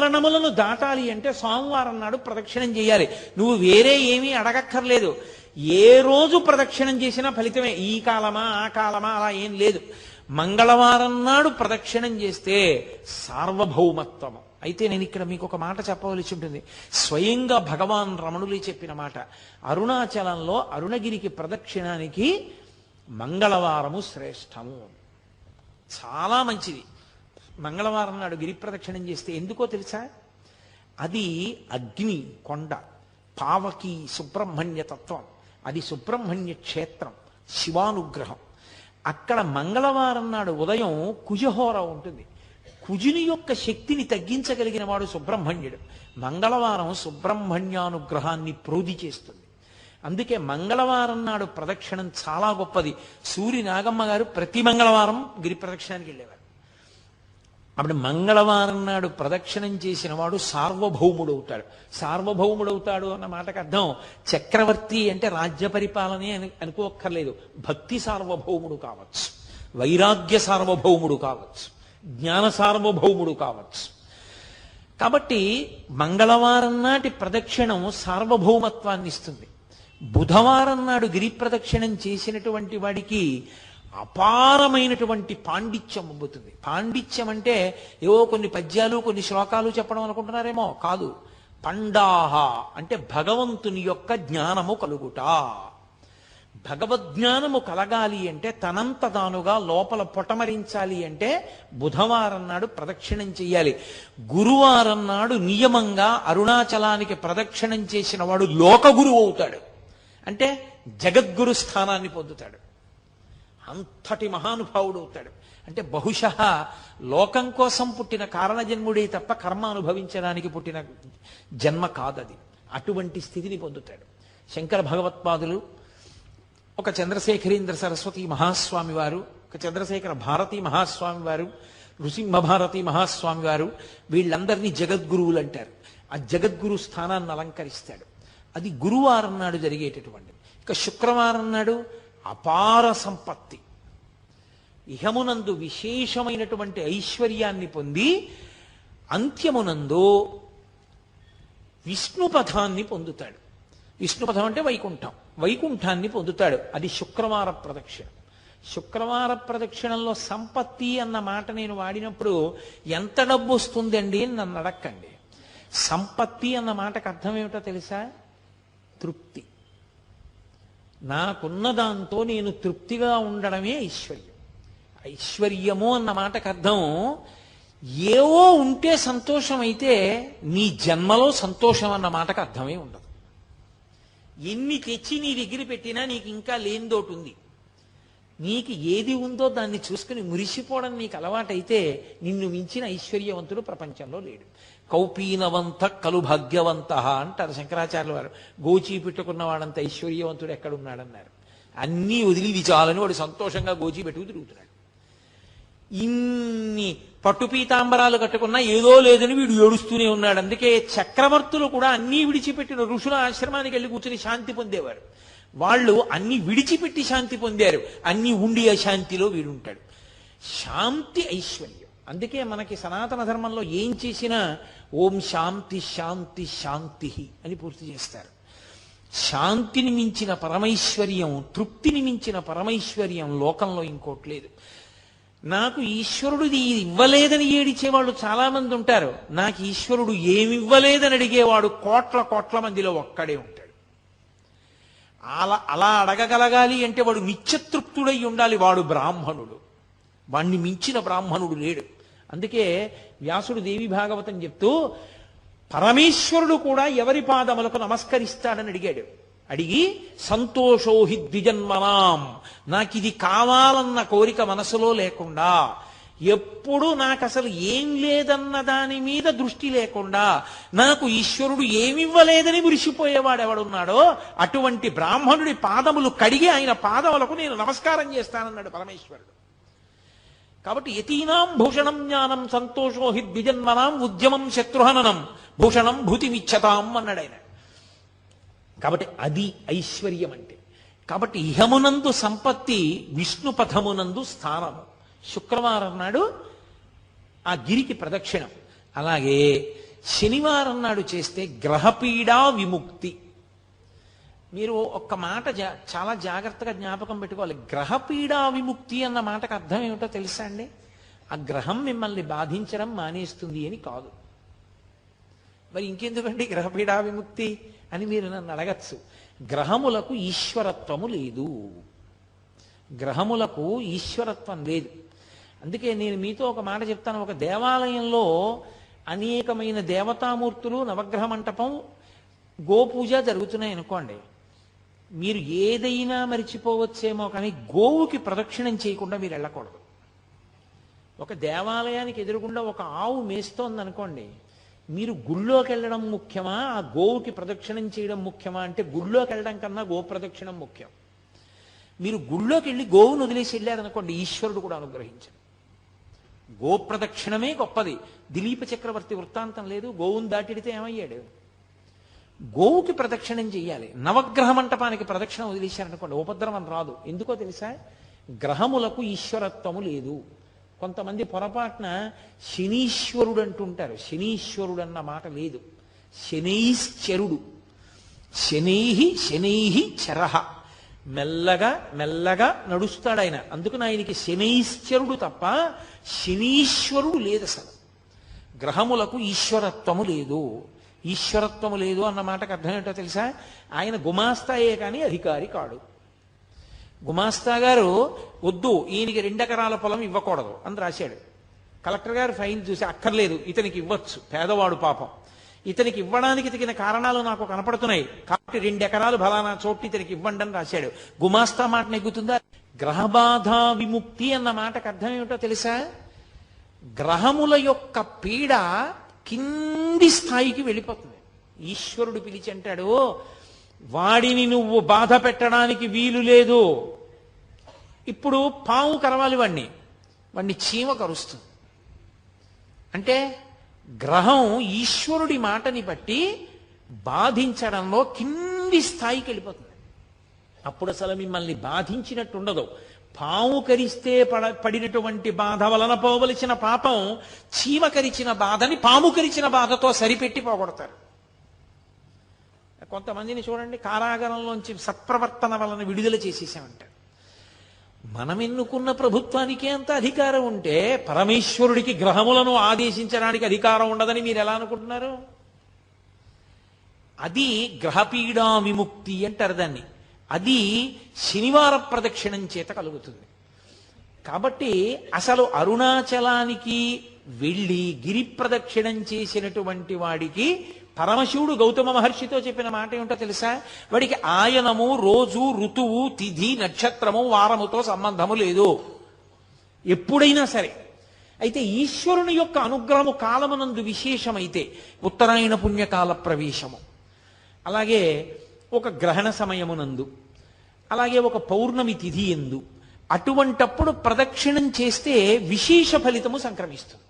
మరణములను దాటాలి అంటే సోమవారం నాడు ప్రదక్షిణం చేయాలి. నువ్వు వేరే ఏమీ అడగక్కర్లేదు. ఏ రోజు ప్రదక్షిణం చేసినా ఫలితమే. ఈ కాలమా ఆ కాలమా అలా ఏం లేదు. మంగళవారం నాడు ప్రదక్షిణం చేస్తే సార్వభౌమత్వం. అయితే నేను ఇక్కడ మీకు ఒక మాట చెప్పవలసి ఉంటుంది. స్వయంగా భగవాన్ రమణులే చెప్పిన మాట. అరుణాచలంలో అరుణగిరికి ప్రదక్షిణానికి మంగళవారము శ్రేష్టము. చాలా మంచిది. మంగళవారం నాడు గిరి ప్రదక్షిణం చేస్తే ఎందుకో తెలుసా? అది అగ్ని కొండ పావకి సుబ్రహ్మణ్య తత్వం. అది సుబ్రహ్మణ్య క్షేత్రం శివానుగ్రహం. అక్కడ మంగళవారం నాడు ఉదయం కుజహోర ఉంటుంది. కుజుని యొక్క శక్తిని తగ్గించగలిగిన వాడు సుబ్రహ్మణ్యుడు. మంగళవారం సుబ్రహ్మణ్యానుగ్రహాన్ని ప్రోధి చేస్తుంది. అందుకే మంగళవారం నాడు ప్రదక్షిణం చాలా గొప్పది. సూరి నాగమ్మ గారు ప్రతి మంగళవారం గిరి ప్రదక్షిణానికి వెళ్ళేవారు. అప్పుడు మంగళవారం నాడు ప్రదక్షిణం చేసిన వాడు సార్వభౌముడవుతాడు. సార్వభౌముడవుతాడు అన్న మాటకు అర్థం చక్రవర్తి అంటే రాజ్య పరిపాలనే అని అనుకోక్కర్లేదు. భక్తి సార్వభౌముడు కావచ్చు. వైరాగ్య సార్వభౌముడు కావచ్చు. జ్ఞాన సార్వభౌముడు కావచ్చు. కాబట్టి మంగళవారం నాటి ప్రదక్షిణం సార్వభౌమత్వాన్ని ఇస్తుంది. బుధవారం నాడు గిరి ప్రదక్షిణం చేసినటువంటి వాడికి అపారమైనటువంటి పాండిత్యం అబ్బుతుంది పాండిత్యం అంటే ఏవో కొన్ని పద్యాలు కొన్ని శ్లోకాలు చెప్పడం అనుకుంటున్నారేమో? కాదు. పండాహ అంటే భగవంతుని యొక్క జ్ఞానము కలుగుట. భగవద్జ్ఞానము కలగాలి అంటే తనంత తానుగా లోపల పొటమరించాలి అంటే బుధవారం నాడు ప్రదక్షిణం చెయ్యాలి. గురువారం నాడు నియమంగా అరుణాచలానికి ప్రదక్షిణం చేసిన వాడు లోకగురువు అవుతాడు. అంటే జగద్గురు స్థానాన్ని పొందుతాడు. అంతటి మహానుభావుడు అవుతాడు. అంటే బహుశ లోకం కోసం పుట్టిన కారణజన్ముడే తప్ప కర్మ అనుభవించడానికి పుట్టిన జన్మ కాదది. అటువంటి స్థితిని పొందుతాడు. శంకర భగవత్పాదులు ఒక చంద్రశేఖరేంద్ర సరస్వతి మహాస్వామి వారు ఒక చంద్రశేఖర భారతి మహాస్వామి వారు నృసింహ భారతి మహాస్వామి వారు వీళ్ళందరినీ జగద్గురువులు అంటారు. ఆ జగద్గురు స్థానాన్ని అలంకరిస్తాడు. అది గురువారం నాడు జరిగేటటువంటిది. ఇక శుక్రవారం నాడు అపార సంపత్తి. ఇహమునందు విశేషమైనటువంటి ఐశ్వర్యాన్ని పొంది అంత్యమునందు విష్ణుపథాన్ని పొందుతాడు. విష్ణుపథం అంటే వైకుంఠం. వైకుంఠాన్ని పొందుతాడు. అది శుక్రవార ప్రదక్షిణ. శుక్రవార ప్రదక్షిణంలో సంపత్తి అన్న మాట నేను వాడినప్పుడు ఎంత డబ్బు వస్తుందండి అని నన్ను అడక్కండి. సంపత్తి అన్న మాటకు అర్థం ఏమిటో తెలుసా? తృప్తి. నాకున్న దాంతో నేను తృప్తిగా ఉండడమే ఐశ్వర్యం. ఐశ్వర్యము అన్న మాటకు అర్థం ఏవో ఉంటే సంతోషం అయితే నీ జన్మలో సంతోషం అన్న మాటకు అర్థమే ఉండదు. ఎన్ని తెచ్చి నీ దగ్గర పెట్టినా నీకు ఇంకా లేనిదోటి ఉంది. నీకు ఏది ఉందో దాన్ని చూసుకుని మురిసిపోవడం నీకు అలవాటైతే నిన్ను మించిన ఐశ్వర్యవంతుడు ప్రపంచంలో లేడు. కౌపీనవంత కలు భాగ్యవంత అంటారు శంకరాచార్యుల వారు. గోచి పెట్టుకున్న వాడంత ఐశ్వర్యవంతుడు ఎక్కడున్నాడన్నారు. అన్నీ వదిలి విచాలని వాడు సంతోషంగా గోచి పెట్టుకు తిరుగుతున్నాడు. ఇన్ని పట్టు పీతాంబరాలు కట్టుకున్నా ఏదో లేదని వీడు ఏడుస్తూనే ఉన్నాడు. అందుకే చక్రవర్తులు కూడా అన్నీ విడిచిపెట్టిన ఋషుల ఆశ్రమానికి వెళ్ళి కూర్చుని శాంతి పొందేవారు. వాళ్ళు అన్ని విడిచిపెట్టి శాంతి పొందారు. అన్ని ఉండి అశాంతిలో వీడుంటాడు. శాంతి ఐశ్వర్యం. అందుకే మనకి సనాతన ధర్మంలో ఏం చేసినా ఓం శాంతి శాంతి శాంతి అని పూర్తి చేస్తారు. శాంతిని మించిన పరమైశ్వర్యం తృప్తిని మించిన పరమైశ్వర్యం లోకంలో ఇంకోటి లేదు. నాకు ఈశ్వరుడు ఇది ఇవ్వలేదని ఏడిచేవాళ్ళు చాలా మంది ఉంటారు. నాకు ఈశ్వరుడు ఏమి ఇవ్వలేదని అడిగేవాడు కోట్ల కోట్ల మందిలో ఒక్కడే ఉంటాడు. అలా అలా అడగగలగాలి అంటే వాడు నిత్యతృప్తుడై ఉండాలి వాడు బ్రాహ్మణుడు. వాణ్ణి మించిన బ్రాహ్మణుడు లేడు. అందుకే వ్యాసుడు దేవి భాగవతం చెప్తూ పరమేశ్వరుడు కూడా ఎవరి పాదములకు నమస్కరిస్తాడని అడిగాడు. అడిగి సంతోషోహి ద్విజన్మనాం. నాకు ఇది కావాలన్న కోరిక మనసులో లేకుండా ఎప్పుడు నాకు అసలు ఏం లేదన్న దాని మీద దృష్టి లేకుండా నాకు ఈశ్వరుడు ఏమివ్వలేదని మురిసిపోయేవాడు ఎవడున్నాడో అటువంటి బ్రాహ్మణుడి పాదములు కడిగి ఆయన పాదములకు నేను నమస్కారం చేస్తానన్నాడు పరమేశ్వరుడు. కాబట్టి యతీనాం భూషణం జ్ఞానం సంతోషో హి ద్విజన్మనాం ఉద్యమం శత్రుహననం భూషణం భూతిమిచ్చతాం అన్నాడు ఆయన. కాబట్టి అది ఐశ్వర్యం అంటే కాబట్టి ఇహమునందు సంపత్తి విష్ణు పథమునందు స్థానము. శుక్రవారం నాడు ఆ గిరికి ప్రదక్షిణం. అలాగే శనివారం నాడు చేస్తే గ్రహపీడా విముక్తి. మీరు ఒక్క మాట జా- చాలా జాగ్రత్తగా జ్ఞాపకం పెట్టుకోవాలి. గ్రహపీడా విముక్తి అన్న మాటకు అర్థం ఏమిటో తెలుసా అండి? ఆ గ్రహం మిమ్మల్ని బాధించడం మానేస్తుంది అని కాదు. మరి ఇంకెందుకండి గ్రహపీడా విముక్తి అని మీరు నన్ను అడగచ్చు. గ్రహములకు ఈశ్వరత్వము లేదు. గ్రహములకు ఈశ్వరత్వం లేదు. అందుకే నేను మీతో ఒక మాట చెప్తాను. ఒక దేవాలయంలో అనేకమైన దేవతామూర్తులు నవగ్రహ మంటపం గోపూజ జరుగుతున్నాయి అనుకోండి. మీరు ఏదైనా మరిచిపోవచ్చేమో కానీ గోవుకి ప్రదక్షిణం చేయకుండా మీరు వెళ్ళకూడదు. ఒక దేవాలయానికి ఎదురుగుండా ఒక ఆవు మేస్తోంది అనుకోండి మీరు గుళ్ళోకి వెళ్ళడం ముఖ్యమా? ఆ గోవుకి ప్రదక్షిణం చేయడం ముఖ్యమా? అంటే గుళ్ళోకి వెళ్ళడం కన్నా గో ప్రదక్షిణం ముఖ్యం. మీరు గుళ్ళోకి వెళ్ళి గోవును వదిలేసి వెళ్ళారనుకోండి ఈశ్వరుడు కూడా అనుగ్రహించారు గోప్రదక్షిణమే గొప్పది. దిలీప చక్రవర్తి వృత్తాంతం లేదు గోవును దాటిడితే ఏమయ్యాడు? గోవుకి ప్రదక్షిణం చెయ్యాలి. నవగ్రహ మంటపానికి ప్రదక్షిణ వదిలేశారనుకోండి ఉపద్రవం రాదు. ఎందుకో తెలుసా? గ్రహములకు ఈశ్వరత్వము లేదు. కొంతమంది పొరపాటున శనీశ్వరుడు అంటుంటారు శనీశ్వరుడు అన్న మాట లేదు. శనైశ్చరుడు. శనై శనై చరహ మెల్లగా మెల్లగా నడుస్తాడు ఆయన అందుకని ఆయనకి శనీశ్వరుడు తప్ప శనీశ్వరుడు లేదు అసలు. గ్రహములకు ఈశ్వరత్వము లేదు. ఈశ్వరత్వము లేదు అన్న మాటకు అర్థం ఏంటో తెలుసా? ఆయన గుమాస్తాయే కానీ అధికారి కాడు. గుమాస్తా గారు వద్దు ఈయనకి రెండెకరాల పొలం ఇవ్వకూడదు అని రాశాడు. కలెక్టర్ గారు ఫైన్ చూసి అక్కర్లేదు ఇతనికి ఇవ్వచ్చు. పేదవాడు పాపం. ఇతనికి ఇవ్వడానికి తగిన కారణాలు నాకు కనపడుతున్నాయి. కాబట్టి రెండెకరాలు ఫలానా చోటు ఇతనికి ఇవ్వండి అని రాశాడు. గుమాస్తా మాట నెగ్గుతుందా? గ్రహబాధ విముక్తి అన్న మాటకు అర్థం ఏమిటో తెలుసా? గ్రహముల యొక్క పీడ కింది స్థాయికి వెళ్ళిపోతుంది. ఈశ్వరుడు పిలిచి అంటాడు వాడిని నువ్వు బాధ పెట్టడానికి వీలు లేదు. ఇప్పుడు పాము కరవాలి వాణ్ణి. వాణ్ణి చీమ కరుస్తుంది. అంటే గ్రహం ఈశ్వరుడి మాటని బట్టి బాధించడంలో కింది స్థాయికి వెళ్ళిపోతుంది. అప్పుడు అసలు మిమ్మల్ని బాధించినట్టు ఉండదు. పాము కరిస్తే పడ పడినటువంటి బాధ వలన పోవలసిన పాపం చీమ కరిచిన బాధని పాము కరిచిన బాధతో సరిపెట్టి పోగొడతారు. కొంతమందిని చూడండి కారాగారంలోంచి సత్ప్రవర్తన వలన విడుదల చేసేసామంటారు మనం ఎన్నుకున్న ప్రభుత్వానికే అంత అధికారం ఉంటే పరమేశ్వరుడికి గ్రహములను ఆదేశించడానికి అధికారం ఉండదని మీరు ఎలా అనుకుంటున్నారు? అది గ్రహపీడా విముక్తి అంటారు దాన్ని. అది శనివార ప్రదక్షిణం చేత కలుగుతుంది. కాబట్టి అసలు అరుణాచలానికి వెళ్ళి గిరి ప్రదక్షిణం చేసినటువంటి వాడికి పరమశివుడు గౌతమ మహర్షితో చెప్పిన మాట ఏమిటో తెలుసా? వాడికి ఆయనము రోజు ఋతువు తిథి నక్షత్రము వారముతో సంబంధము లేదు. ఎప్పుడైనా సరే. అయితే ఈశ్వరుని యొక్క అనుగ్రహము కాలమునందు విశేషమైతే ఉత్తరాయణ పుణ్యకాల ప్రవేశము. అలాగే ఒక గ్రహణ సమయమునందు అలాగే ఒక పౌర్ణమి తిథి ఎందు అటువంటప్పుడు ప్రదక్షిణం చేస్తే విశేష ఫలితము సంక్రమిస్తుంది.